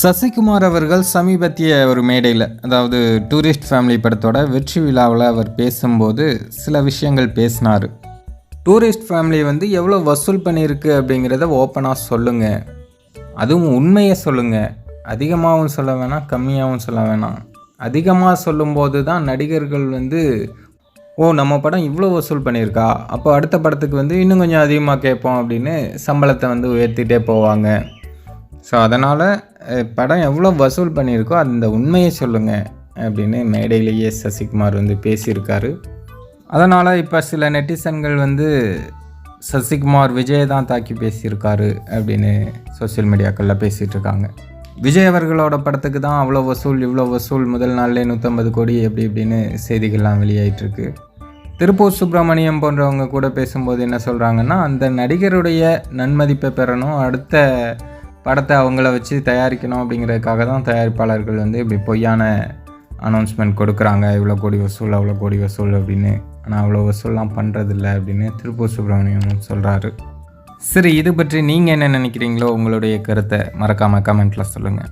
சசிகுமார் அவர்கள் சமீபத்திய ஒரு மேடையில் அதாவது டூரிஸ்ட் ஃபேமிலி படத்தோட வெற்றி விழாவில் அவர் பேசும்போது சில விஷயங்கள் பேசினார். டூரிஸ்ட் ஃபேமிலி வந்து எவ்வளோ வசூல் பண்ணியிருக்கு அப்படிங்கிறத ஓப்பனாக சொல்லுங்கள் அதுவும் உண்மையை சொல்லுங்கள் அதிகமாகவும் சொல்ல வேணாம் கம்மியாகவும் சொல்ல வேணாம். அதிகமாக சொல்லும்போது தான் நடிகர்கள் வந்து ஓ நம்ம படம் இவ்வளோ வசூல் பண்ணியிருக்கா? அப்போ அடுத்த படத்துக்கு வந்து இன்னும் கொஞ்சம் அதிகமாக கேட்போம் அப்படின்னு சம்பளத்தை வந்து உயர்த்திட்டே போவாங்க. ஸோ அதனால் படம் எவ்வளோ வசூல் பண்ணியிருக்கோ அந்த உண்மையை சொல்லுங்கள் அப்படின்னு மேடையிலேயே சசிகுமார் வந்து பேசியிருக்காரு. அதனால் இப்போ சில நெட்டிசன்கள் வந்து சசிகுமார் விஜயை தான் தாக்கி பேசியிருக்காரு அப்படின்னு சோஷியல் மீடியாக்களில் பேசிகிட்டு இருக்காங்க விஜய் அவர்களோட படத்துக்கு தான் அவ்வளோ வசூல் இவ்வளோ வசூல் முதல் நாள்லேயே நூற்றம்பது கோடி எப்படி இப்படின்னு செய்திகள்லாம் வெளியாயிட்டுருக்கு திருப்பூர் சுப்பிரமணியம் போன்றவங்க கூட பேசும்போது என்ன சொல்கிறாங்கன்னா அந்த நடிகருடைய நன்மதிப்பை பெறணும் அடுத்த படத்தை அவங்கள வச்சு தயாரிக்கணும் அப்படிங்கிறதுக்காக தான் தயாரிப்பாளர்கள் வந்து இப்படி பொய்யான அனௌன்ஸ்மெண்ட் கொடுக்குறாங்க. இவ்வளோ கோடி வசூல் அவ்வளோ கோடி வசூல் அப்படின்னு. ஆனால் அவ்வளோ வசூல்லாம் பண்ணுறதில்ல அப்படின்னு திருப்பூர் சுப்பிரமணியம் சொல்கிறாரு சரி இது பற்றி நீங்கள் என்ன நினைக்கிறீங்களோ உங்களுடைய கருத்தை மறக்காமல் கமெண்ட்டில் சொல்லுங்கள்